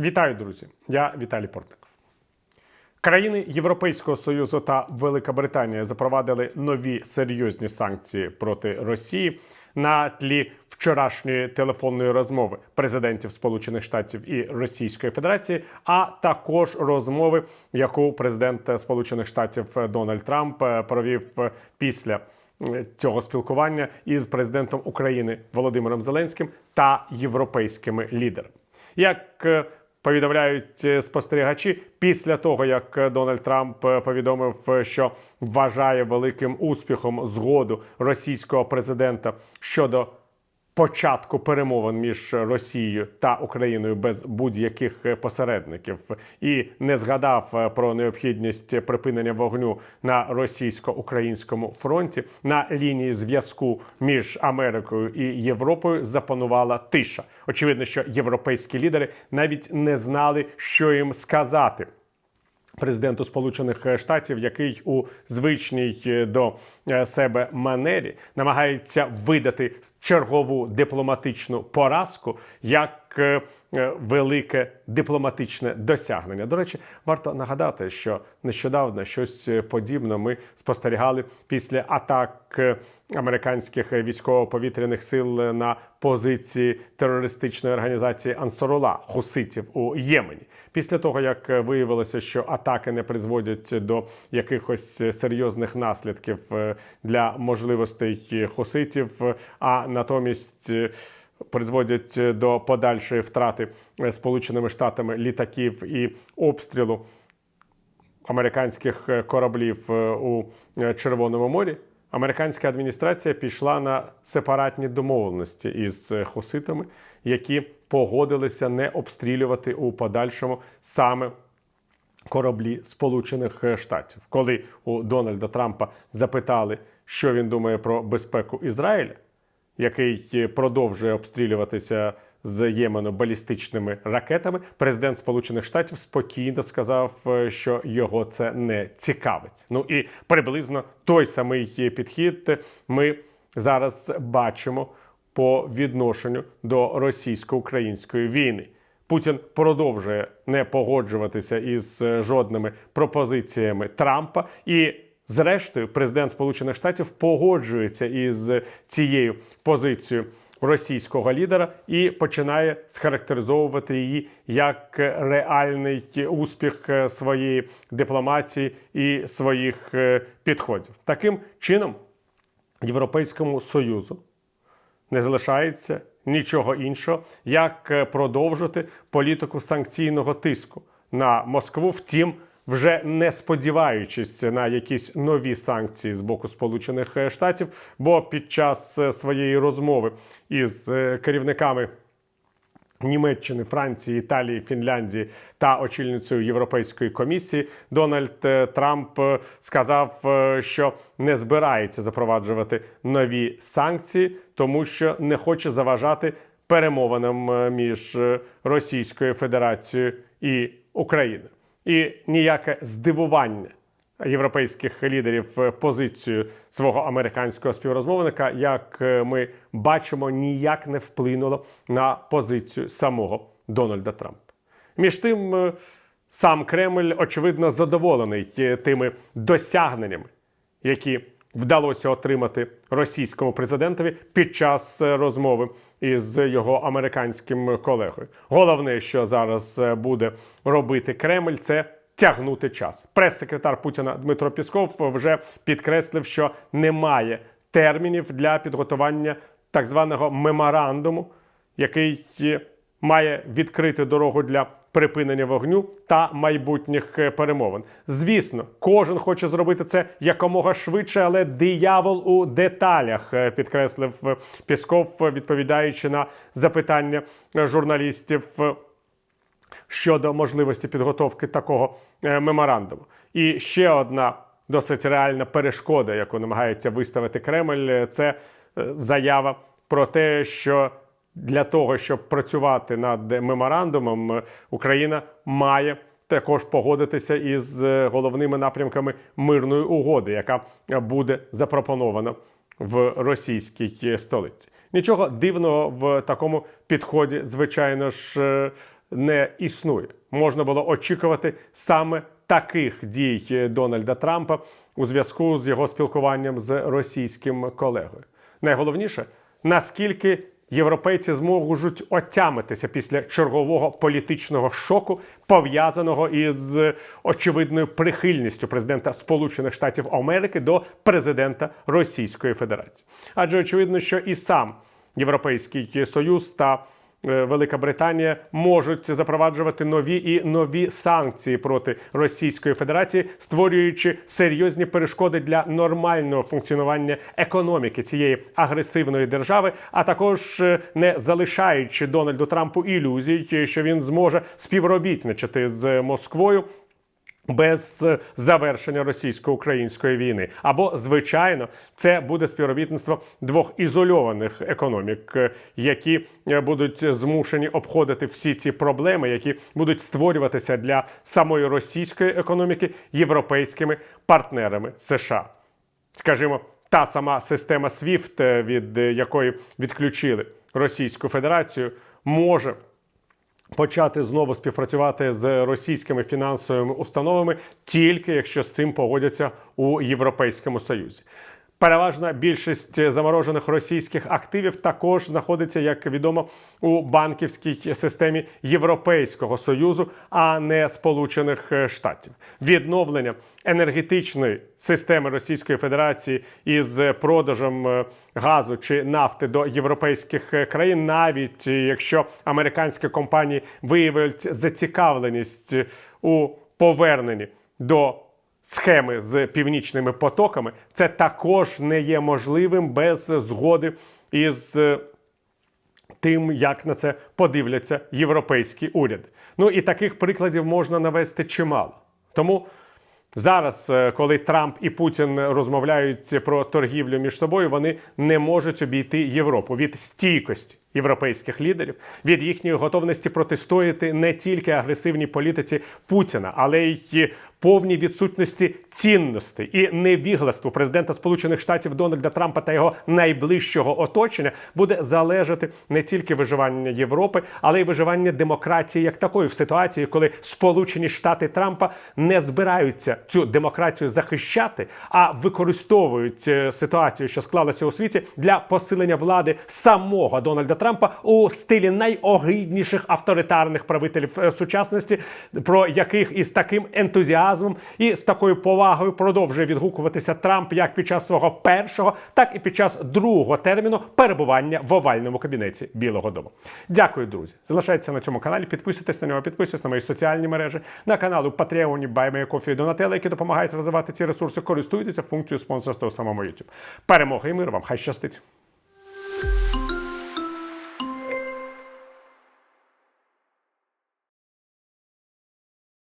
Вітаю, друзі! Я Віталій Портников. Країни Європейського Союзу та Велика Британія запровадили нові серйозні санкції проти Росії на тлі вчорашньої телефонної розмови президентів Сполучених Штатів і Російської Федерації, а також розмови, яку президент Сполучених Штатів Дональд Трамп е, провів після е, цього спілкування із президентом України Володимиром Зеленським та європейськими лідерами. Як е, повідомляють е, спостерігачі, після того як е, Дональд Трамп е, повідомив, що вважає великим успіхом згоду російського президента щодо початку перемовин між Росією та Україною без будь-яких е, посередників, і не згадав е, про необхідність припинення вогню на російсько-українському фронті на лінії зв'язку між Америкою і Європою запанувала тиша. Очевидно, що європейські лідери навіть не знали, що їм сказати президенту Сполучених Штатів, який у звичній е, до себе манері намагається видати чергову дипломатичну поразку як е, е, велике дипломатичне досягнення. До речі, варто нагадати, що нещодавно щось подібне ми спостерігали після атак е, американських військово-повітряних сил на позиції терористичної організації Ансарула хуситів у Ємені. Після того як виявилося, що атаки не призводять до якихось серйозних наслідків е, для можливостей хуситів, а натомість е, призводять до подальшої втрати е, Сполученими Штатами літаків і обстрілу американських е, кораблів е, у е, Червоному морі. Американська адміністрація пішла на сепаратні домовленості із е, хуситами, які погодилися не обстрілювати у подальшому саме кораблі Сполучених Штатів. Коли у Дональда Трампа запитали, що він думає про безпеку Ізраїля, який продовжує обстрілюватися з Ємену балістичними ракетами, президент Сполучених Штатів спокійно сказав, е, що його це не цікавить. Ну і приблизно той самий підхід ми зараз бачимо по відношенню до російсько-української війни. Путін продовжує не погоджуватися із е, жодними пропозиціями Трампа і. Зрештою, президент Сполучених Штатів погоджується із цією позицією російського лідера і починає схарактеризовувати її як реальний успіх е, своєї дипломатії і своїх е, підходів. Таким чином, Європейському Союзу не залишається нічого іншого, як е, продовжити політику санкційного тиску на Москву. Втім, вже не сподіваючись на якісь нові санкції з боку Сполучених е, Штатів, бо під час е, своєї розмови із е, керівниками. Німеччини, Франції, Італії, Фінляндії та очільницею Європейської комісії Дональд Трамп сказав, що не збирається запроваджувати нові санкції, тому що не хоче заважати перемовинам між Російською Федерацією і Україною. І ніяке здивування європейських лідерів позицію свого американського співрозмовника, як е, ми бачимо, ніяк не вплинуло на позицію самого Дональда Трампа. Між тим, е, сам Кремль очевидно задоволений е, тими досягненнями, які вдалося отримати російському президентові під час е, розмови із його американським колегою. Головне, що зараз е, буде робити Кремль, це тягнути час. Прес-секретар Путіна Дмитро Пісков вже підкреслив, що немає термінів для підготування так званого меморандуму, який е, має відкрити дорогу для припинення вогню та майбутніх е, перемовин. Звісно, кожен хоче зробити це якомога швидше, але диявол у деталях, е, підкреслив е, Пісков, відповідаючи на запитання журналістів. щодо можливості підготовки такого меморандуму. І ще одна досить реальна перешкода, яку намагається виставити Кремль, це заява про те, що для того, щоб працювати над меморандумом, е, Україна має також погодитися із е, головними напрямками мирної угоди, яка буде запропонована в російській столиці. Нічого дивного в такому підході, звичайно ж, е, не існує. Можна було очікувати саме таких дій Дональда Трампа у зв'язку з його спілкуванням з російським колегою. Найголовніше, наскільки європейці зможуть отямитися після чергового політичного шоку, пов'язаного із очевидною прихильністю президента Сполучених Штатів Америки до президента Російської Федерації. Адже очевидно, що і сам Європейський Союз та Велика Британія можуть запроваджувати нові і нові санкції проти Російської Федерації, створюючи серйозні перешкоди для нормального функціонування економіки цієї агресивної держави, а також е, не залишаючи Дональду Трампу ілюзій, що він зможе співробітничати з Москвою без е, завершення російсько-української війни. Або, звичайно, це буде співробітництво двох ізольованих економік, е, які е, будуть змушені обходити всі ці проблеми, які будуть створюватися для самої російської економіки європейськими партнерами США. Скажімо, та сама система SWIFT, від якої відключили Російську Федерацію, може почати знову співпрацювати з російськими фінансовими установами, тільки якщо з цим погодяться у Європейському Союзі. Переважна більшість заморожених російських активів також знаходиться, як відомо, у банківській системі Європейського союзу, а не Сполучених Штатів. Відновлення енергетичної системи Російської Федерації із продажем е, газу чи нафти до європейських е, країн, навіть якщо американські компанії виявлять зацікавленість у поверненні до схеми з північними потоками, це також не є можливим без згоди із е, тим, як на це подивляться європейські уряди. Ну і таких прикладів можна навести чимало. Тому зараз, е, коли Трамп і Путін розмовляють про торгівлю між собою, вони не можуть обійти Європу від стійкості європейських лідерів, від їхньої готовності протистояти не тільки агресивній політиці Путіна, але й повній відсутності цінностей і невігластву президента Сполучених Штатів Дональда Трампа та його найближчого оточення буде залежати не тільки виживання Європи, але й виживання демократії як такої в ситуації, коли Сполучені Штати Трампа не збираються цю демократію захищати, а використовують е, ситуацію, що склалася у світі, для посилення влади самого Дональда Трампа у стилі найогидніших авторитарних правителів е, сучасності, про яких із таким ентузіазмом і з такою повагою продовжує відгукуватися Трамп як під час свого першого, так і під час другого терміну перебування в овальному кабінеті Білого Дому. Дякую, друзі. Залишайтеся на цьому каналі. Підписуйтесь на нього, підписуйтесь на мої соціальні мережі, на канал у Patreon, BuyMeACoffee і Donatello, які допомагають розвивати ці ресурси. Користуйтеся функцією спонсорства у самому YouTube. Перемоги і мир вам! Хай щастить!